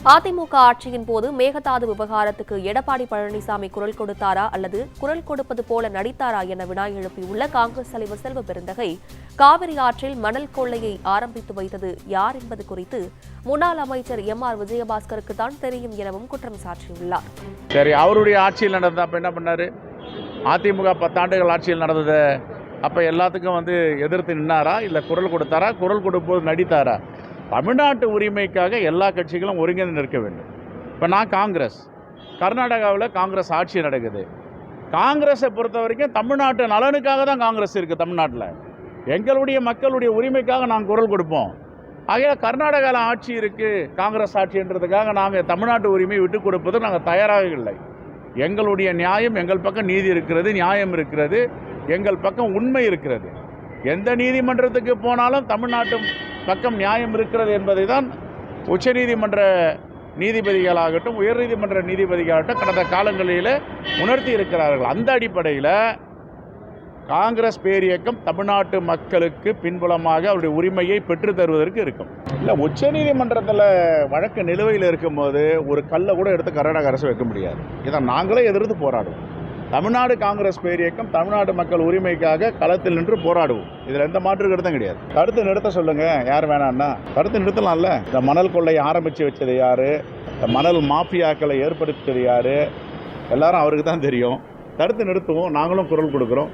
அதிமுக ஆட்சியின் போது மேகதாது விவகாரத்துக்கு எடப்பாடி பழனிசாமி குரல் கொடுத்தாரா அல்லது குரல் கொடுப்பது போல நடித்தாரா என வினா எழுப்பியுள்ள காங்கிரஸ் தலைவர் செல்வ பெருந்தகை காவிரி ஆற்றில் மணல் கொள்ளையை ஆரம்பித்து வைத்தது யார் என்பது குறித்து முன்னாள் அமைச்சர் எம் ஆர் விஜயபாஸ்கருக்கு தான் தெரியும் எனவும் குற்றம் சாட்டியுள்ளார் சரி அவருடைய ஆட்சியில் நடந்த அப்போ என்ன பண்ணாரு? அதிமுக பத்தாண்டுகள் ஆட்சியில் நடந்தது அப்போ எல்லாத்துக்கும் வந்து எதிர்த்து நின்னாரா? இல்லை குரல் கொடுத்தாரா? குரல் கொடுப்போது நடித்தாரா? தமிழ்நாட்டு உரிமைக்காக எல்லா கட்சிகளும் ஒருங்கிணைந்து நிற்க வேண்டும். இப்போ நான் காங்கிரஸ். கர்நாடகாவில் காங்கிரஸ் ஆட்சி நடக்குது. காங்கிரஸை பொறுத்த வரைக்கும் தமிழ்நாட்டு நலனுக்காக தான் காங்கிரஸ் இருக்குது தமிழ்நாட்டில். எங்களுடைய மக்களுடைய உரிமைக்காக நாங்கள் குரல் கொடுப்போம். ஆகையால் கர்நாடகாவில் ஆட்சி இருக்குது காங்கிரஸ் ஆட்சின்றதுக்காக நாங்கள் தமிழ்நாட்டு உரிமையை விட்டு கொடுப்பது நாங்கள் தயாராக இல்லை. எங்களுடைய நியாயம் எங்கள் பக்கம் நீதி இருக்கிறது நியாயம் இருக்கிறது எங்கள் பக்கம் உண்மை இருக்கிறது. எந்த நீதிமன்றத்துக்கு போனாலும் தமிழ்நாட்டு பக்கம் நியாயம் இருக்கிறது என்பதை தான் உச்சநீதிமன்ற நீதிபதிகளாகட்டும் உயர்நீதிமன்ற நீதிபதிகளாகட்டும் கடந்த காலங்களில் உணர்த்தி இருக்கிறார்கள். அந்த அடிப்படையில் காங்கிரஸ் பேரியக்கம் தமிழ்நாட்டு மக்களுக்கு பின்புலமாக அவருடைய உரிமையை பெற்று தருவதற்கு இருக்கும். இல்லை உச்சநீதிமன்றத்தில் வழக்கு நிலுவையில் இருக்கும்போது ஒரு கல்லை கூட எடுத்து கர்நாடக அரசு வைக்க முடியாது. இதை நாங்களே எதிர்த்து போராடுவோம். தமிழ்நாடு காங்கிரஸ் பேரியக்கம் தமிழ்நாடு மக்கள் உரிமைக்காக களத்தில் நின்று போராடுவோம். இதில் எந்த மாற்று கருத்தும் கிடையாது. தடுத்து நிறுத்த சொல்லுங்க யார் வேணான்னா. தடுத்து நிறுத்தலாம்ல. இந்த மணல் கொள்ளையை ஆரம்பித்து வச்சது யாரு? இந்த மணல் மாஃபியாக்களை ஏற்படுத்தியது யாரு? எல்லாரும் அவருக்கு தான் தெரியும். தடுத்து நிறுத்துவோம் நாங்களும் குரல் கொடுக்குறோம்.